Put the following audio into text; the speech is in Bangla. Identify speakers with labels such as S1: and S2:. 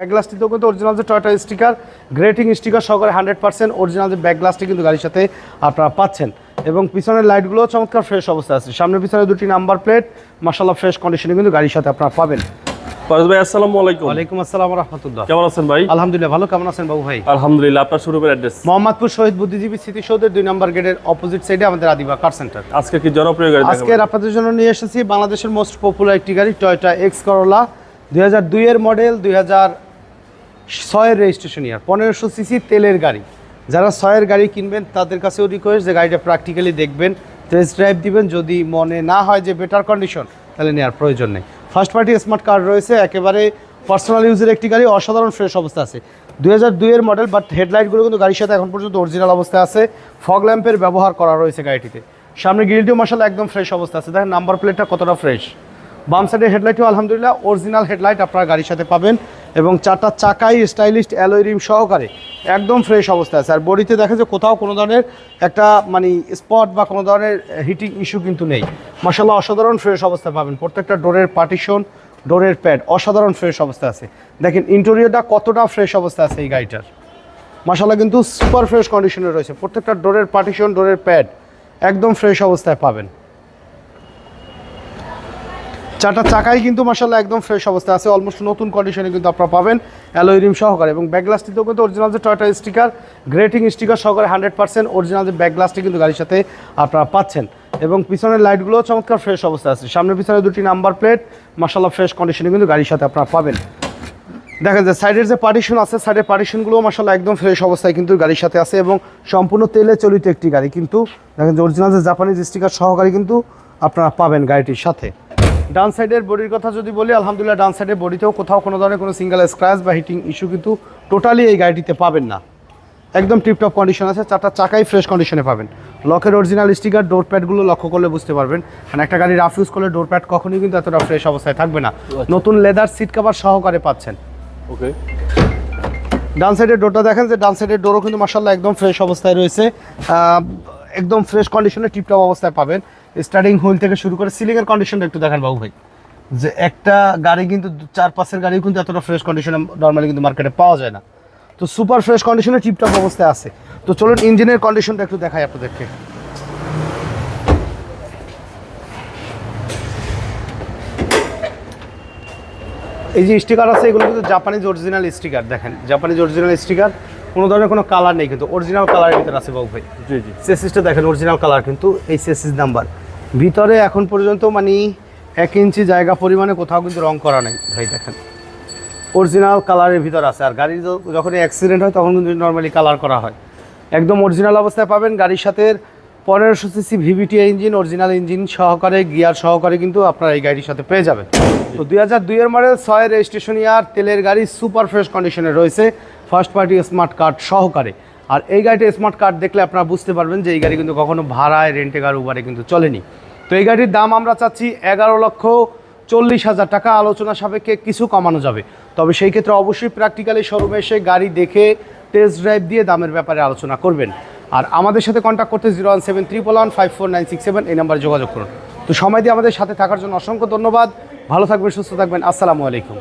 S1: ব্যাক গ্লাসটিতেও কিন্তু অরিজিনাল যে টয়টা স্টিকার গ্রেটিং স্টিকার সহকারে হান্ড্রেড পার্সেন্ট অরিজিনাল যে ব্যাক গ্লাসটি কিন্তু গাড়ির সাথে আপনারা পাচ্ছেন। এবং পিছনের লাইটগুলো চমৎকার ফ্রেশ অবস্থা আছে। সামনে পিছনে দুটি নাম্বার প্লেট মাসাল্লাহ ফ্রেশ কন্ডিশনে কিন্তু গাড়ির সাথে আপনারা পাবেন।
S2: ফারুজ ভাই আসসালামু আলাইকুম।
S1: ওয়ালাইকুম আসসালাম রহমতুল্লাহ
S2: কেমন আছেন ভাই?
S1: আলহামদুলিল্লাহ ভালো। কেমন আছেন বাবু ভাই?
S2: আলহামদুলিল্লাহ আপনার শোরুমের অ্যাড্রেস
S1: মোহাম্মদপুর শহীদ বুদ্ধিজীবী স্মৃতিসৌধের দুই নম্বর গেটের অপোজিট সাইডে আমাদের আদিবা কার সেন্টার
S2: আজকে কি জনপ্রিয় গাড়ি
S1: আজকে আপনাদের জন্য নিয়ে এসেছি বাংলাদেশের মোস্ট পপুলার একটি গাড়ি টয়োটা এক্স করোলা দুই হাজার দুইয়ের মডেল দুই হাজার ছয়ের রেজিস্ট্রেশন ইয়ার পনেরোশো সিসি তেলের গাড়ি। যারা ছয়ের গাড়ি কিনবেন, তাদের কাছেও রিকোয়েস্ট যে গাড়িটা প্র্যাকটিক্যালি দেখবেন টেস্ট ড্রাইভ দিবেন। যদি মনে না হয় যে বেটার কন্ডিশন তাহলে নেওয়ার প্রয়োজন নেই। ফার্স্ট পার্টি স্মার্ট কার্ড রয়েছে, একেবারে পার্সোনাল ইউজের একটি গাড়ি, অসাধারণ ফ্রেশ অবস্থা আছে। দুই হাজার দুইয়ের মডেল বাট হেডলাইটগুলো কিন্তু গাড়ির সাথে এখন পর্যন্ত অরিজিনাল অবস্থায় আছে। ফগ ল্যাম্পের ব্যবহার করা রয়েছে গাড়িটিতে। সামনে গ্রিলটিও মশালা একদম ফ্রেশ অবস্থা আছে। দেখেন নাম্বার প্লেটটা কতটা ফ্রেশ বাম সাইডের হেডলাইটও আলহামদুলিল্লাহ অরিজিনাল হেডলাইট আপনার গাড়ির সাথে পাবেন। এবং চারটা চাকাই স্টাইলিশ অ্যালোয় রিম সহকারে একদম ফ্রেশ অবস্থায় আছে। আর বডিতে দেখা যায় কোথাও কোনো ধরনের একটা মানে স্পট বা কোনো ধরনের হিটিং ইস্যু কিন্তু নেই। মাসাল্লাহ অসাধারণ ফ্রেশ অবস্থায় পাবেন। প্রত্যেকটা ডোরের পার্টিশন, ডোরের প্যাড, অসাধারণ ফ্রেশ অবস্থা আছে। দেখেন ইন্টেরিয়রটা কতটা ফ্রেশ অবস্থা আছে এই গাড়িটার। মাসাল্লাহ কিন্তু সুপার ফ্রেশ কন্ডিশনে রয়েছে। প্রত্যেকটা ডোরের পার্টিশন, ডোরের প্যাড একদম ফ্রেশ অবস্থায় পাবেন। চারটা চাকাই কিন্তু মাসাল্লাহ একদম ফ্রেশ অবস্থায় আছে। অলমোস্ট নতুন কন্ডিশনে কিন্তু আপনারা পাবেন অ্যালোই রিম সহকারে এবং ব্যাক গ্লাসটিতেও কিন্তু অরিজিনাল যে টয়টা স্টিকার গ্রেটিং স্টিকার সহকারে হান্ড্রেড পার্সেন্ট অরিজিনাল যে ব্যাক গ্লাসটি কিন্তু গাড়ির সাথে আপনারা পাচ্ছেন। এবং পিছনের লাইটগুলো চমৎকার ফ্রেশ অবস্থায় আছে। সামনে পিছনে দুটি নাম্বার প্লেট মাসাল্লাহ ফ্রেশ কন্ডিশনে কিন্তু গাড়ির সাথে আপনারা পাবেন। দেখেন যে সাইডের যে পার্টিশন আছে সাইডের পার্টিশনগুলো মাসাল্লাহ একদম ফ্রেশ অবস্থায় কিন্তু গাড়ির সাথে আছে এবং সম্পূর্ণ তেলে চলিত একটি গাড়ি। কিন্তু দেখেন যে অরিজিনাল যে জাপানিজ স্টিকার সহকারে কিন্তু আপনারা পাবেন গাড়িটির সাথে। ডান সাইডের বডির কথা যদি বলি আলহামদুলিল্লাহ ডান সাইডের বডিতেও কোথাও কোনো ধরনের কোনো সিঙ্গেল স্ক্র্যাচ বা হিটিং ইস্যু কিন্তু টোটালি এই গাড়িটিতে পাবেন না। একদম টিপটপ কন্ডিশন আছে চারটা চাকাই ফ্রেশ কন্ডিশনে পাবেন। লকের অরিজিনাল স্টিকার ডোর প্যাডগুলো লক্ষ্য করলে বুঝতে পারবেন। কারণ একটা গাড়ি রাফ ইউজ করলে ডোর প্যাড কখনোই কিন্তু এতটা ফ্রেশ অবস্থায় থাকবে না। নতুন লেদার সিট কাভার সহকারে পাচ্ছেন।
S2: ওকে।
S1: ডান সাইডের ডোরটা দেখেন যে ডান সাইডের ডোরও কিন্তু মার্শাল্লাহ একদম ফ্রেশ অবস্থায় রয়েছে। একদম ফ্রেশ কন্ডিশনে টিপটপ অবস্থায় পাবেন। স্টার্টিং হুইল থেকে শুরু করে সিলিংয়ের কন্ডিশনটা একটু দেখেন বাবু ভাই। যে একটা গাড়ি কিন্তু চার পাঁচের গাড়ি কিন্তু এতটা ফ্রেশ কন্ডিশনে নর্মালি কিন্তু মার্কেটে পাওয়া যায় না। তো সুপার ফ্রেশ কন্ডিশনে টিপটপ অবস্থায় আছে। তো চলুন ইঞ্জিনের কন্ডিশনটা একটু দেখাই আপনাদেরকে। এই যে স্টিকার আছে, এগুলো কিন্তু জাপানিজ অরিজিনাল স্টিকার দেখেন। জাপানিজ অরিজিনাল স্টিকার কোনো ধরনের কোনো কালার নেই কিন্তু অরিজিনাল কালারের ভিতরে আছে বাবু ভাই।
S2: জি জি।
S1: সেসিসটা দেখেন অরিজিনাল কালার কিন্তু এই সেসিস নাম্বার ভিতরে এখন পর্যন্ত মানে এক ইঞ্চি জায়গা পরিমাণে কোথাও কিন্তু রং করা নেই ভাই দেখেন। অরিজিনাল কালারের ভিতর আছে আর গাড়ি যখন অ্যাক্সিডেন্ট হয় তখন কিন্তু নর্মালি কালার করা হয়। একদম অরিজিনাল অবস্থায় পাবেন গাড়ির সাথে পনেরোশো CC VVT engine, original engine সহকারে, গিয়ার সহকারে কিন্তু আপনারা এই গাড়ির সাথে পেয়ে যাবেন। তো দুই হাজার দুইয়ের মডেল ছয় রেজিস্ট্রেশন ইয়ার, তেলের গাড়ি সুপার ফ্রেশ কন্ডিশনে রয়েছে, ফার্স্ট পার্টি স্মার্ট কার্ড সহকারে। আর এই গাড়িটা স্মার্ট কার্ড দেখলে আপনারা বুঝতে পারবেন যে এই গাড়ি কিন্তু কখনো ভাড়ায় রেন্টে গাড়ি উবারে কিন্তু চলেনি। তো এই গাড়ির দাম আমরা চাচ্ছি এগারো লক্ষ চল্লিশ হাজার টাকা, আলোচনা সাপেক্ষে কিছু কমানো যাবে। তবে সেই ক্ষেত্রে অবশ্যই প্র্যাকটিক্যালি শোরুমে এসে গাড়ি দেখে টেস্ট ড্রাইভ দিয়ে দামের ব্যাপারে আলোচনা করবেন। আর আমাদের সাথে কন্ট্যাক্ট করতে zero one seven triple one five four nine six seven এই নাম্বারে যোগাযোগ করুন। তো সময় দিয়ে আমাদের সাথে থাকার জন্য অসংখ্য ধন্যবাদ। ভালো থাকবেন, সুস্থ থাকবেন। আসসালামু আলাইকুম।